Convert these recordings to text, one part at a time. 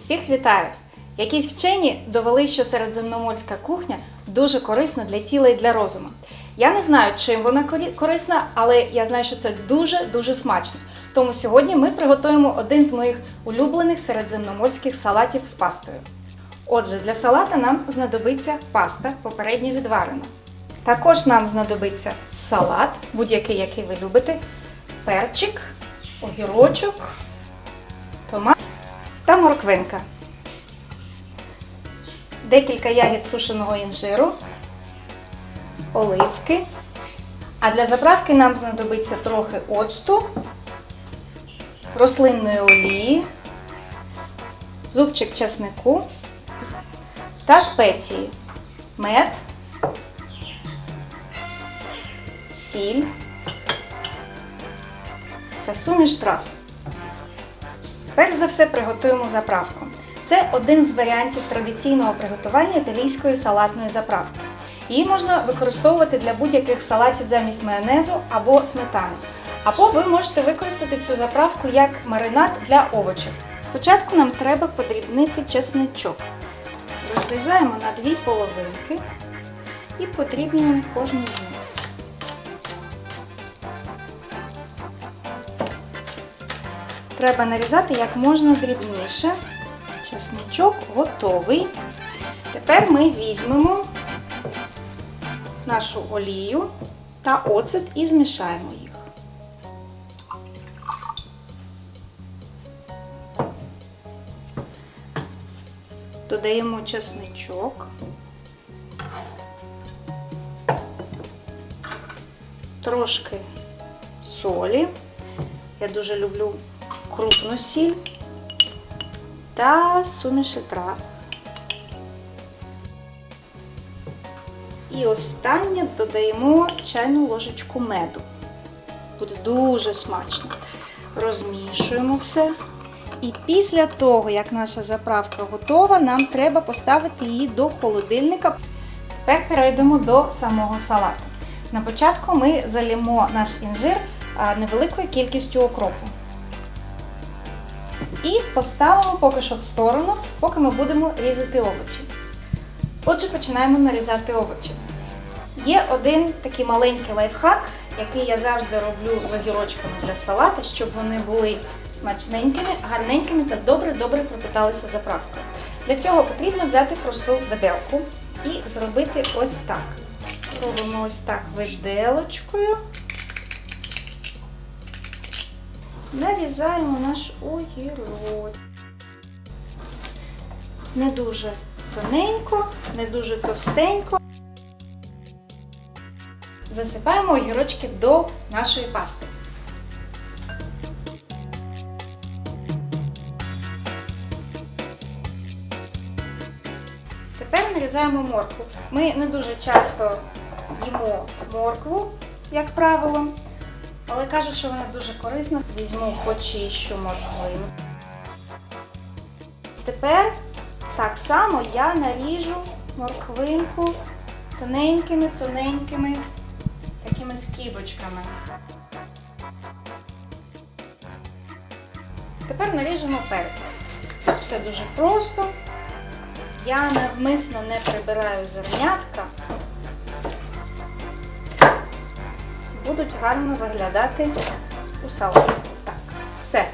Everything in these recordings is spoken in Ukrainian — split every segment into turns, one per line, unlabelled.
Усіх вітаю! Якісь вчені довели, що середземноморська кухня дуже корисна для тіла і для розуму. Я не знаю, чим вона корисна, але я знаю, що це дуже-дуже смачно. Тому сьогодні ми приготуємо один з моїх улюблених середземноморських салатів з пастою. Отже, для салата нам знадобиться паста попередньо відварена. Також нам знадобиться салат, будь-який, який ви любите, перчик, огірочок, та морквинка. Декілька ягід сушеного інжиру, оливки. А для заправки нам знадобиться трохи оцту, рослинної олії, зубчик чеснику та спеції, мед, сіль та суміш трав. Перш за все приготуємо заправку. Це один з варіантів традиційного приготування італійської салатної заправки. Її можна використовувати для будь-яких салатів замість майонезу або сметани. Або ви можете використати цю заправку як маринад для овочів. Спочатку нам треба подрібнити чесничок. Розрізаємо на дві половинки і подрібнюємо кожну з них. Треба нарізати як можна дрібніше. Чесничок готовий. Тепер ми візьмемо нашу олію та оцет і змішаємо їх. Додаємо чесничок. Трошки солі. Я дуже люблю крупну сіль та суміші трав. І останнє додаємо чайну ложечку меду. Буде дуже смачно. Розмішуємо все. І після того, як наша заправка готова, нам треба поставити її до холодильника. Тепер перейдемо до самого салату. На початку ми залімо наш інжир невеликою кількістю окропу. І поставимо поки що в сторону, поки ми будемо різати овочі. Отже, починаємо нарізати овочі. Є один такий маленький лайфхак, який я завжди роблю з огірочками для салата, щоб вони були смачненькими, гарненькими та добре-добре пропиталися заправкою. Для цього потрібно взяти просту виделку і зробити ось так. Робимо ось так виделочкою. Нарізаємо наш огірок. Не дуже тоненько, не дуже товстенько. Засипаємо огірочки до нашої пасти. Тепер нарізаємо моркву. Ми не дуже часто їмо моркву, як правило, але кажуть, що вона дуже корисна. Візьму хоч почищу морквину. Тепер так само я наріжу морквинку тоненькими-тоненькими такими скибочками. Тепер наріжемо перець. Тут все дуже просто. Я навмисно не прибираю зернятка. Будуть гарно виглядати у салаті. Так, все.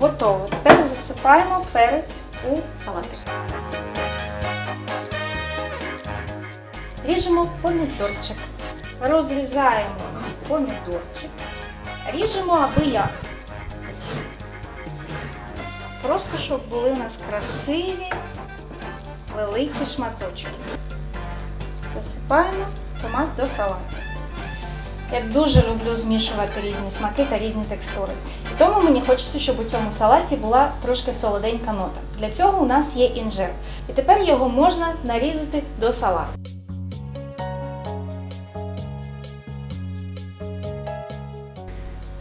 Готово. Тепер засипаємо перець у салатик. Ріжемо помідорчик. Розрізаємо помідорчик. Ріжемо аби як. Просто щоб були у нас красиві, великі шматочки. Засипаємо томат до салату. Я дуже люблю змішувати різні смаки та різні текстури. І тому мені хочеться, щоб у цьому салаті була трошки солоденька нота. Для цього у нас є інжир. І тепер його можна нарізати до салату.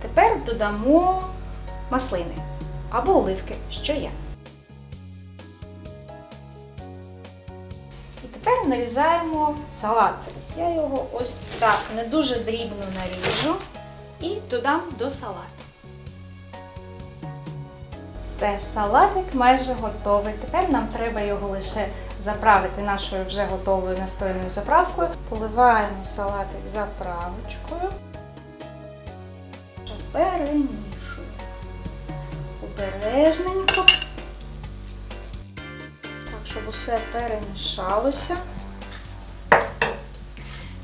Тепер додамо маслини або оливки, що є. І тепер нарізаємо салат. Я його ось так не дуже дрібно наріжу і додам до салату. Все. Салатик майже готовий. Тепер нам треба його лише заправити нашою вже готовою настояною заправкою. Поливаємо салатик заправочкою. Перемішуємо. Обережненько. Так, щоб усе перемішалося.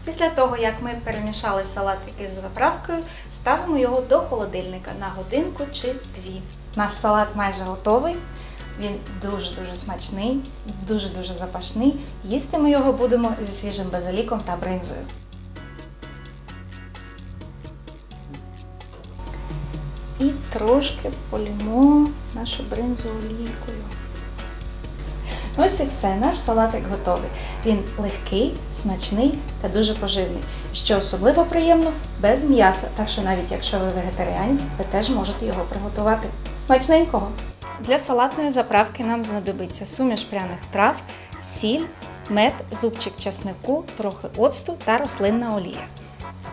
Після того, як ми перемішали салатик із заправкою, ставимо його до холодильника на годинку чи дві. Наш салат майже готовий. Він дуже-дуже смачний, дуже-дуже запашний. Їсти ми його будемо зі свіжим базиліком та бринзою. І трошки полімо нашу бринзу олійкою. Ось і все, наш салатик готовий. Він легкий, смачний та дуже поживний. Що особливо приємно, без м'яса. Так що навіть якщо ви вегетаріанець, ви теж можете його приготувати. Смачненького! Для салатної заправки нам знадобиться суміш пряних трав, сіль, мед, зубчик часнику, трохи оцту та рослинна олія.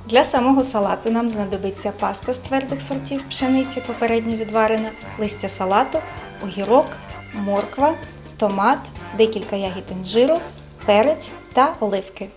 Для самого салату нам знадобиться паста з твердих сортів пшениці, попередньо відварена, листя салату, огірок, морква, томат, декілька ягід інжиру, перець та оливки.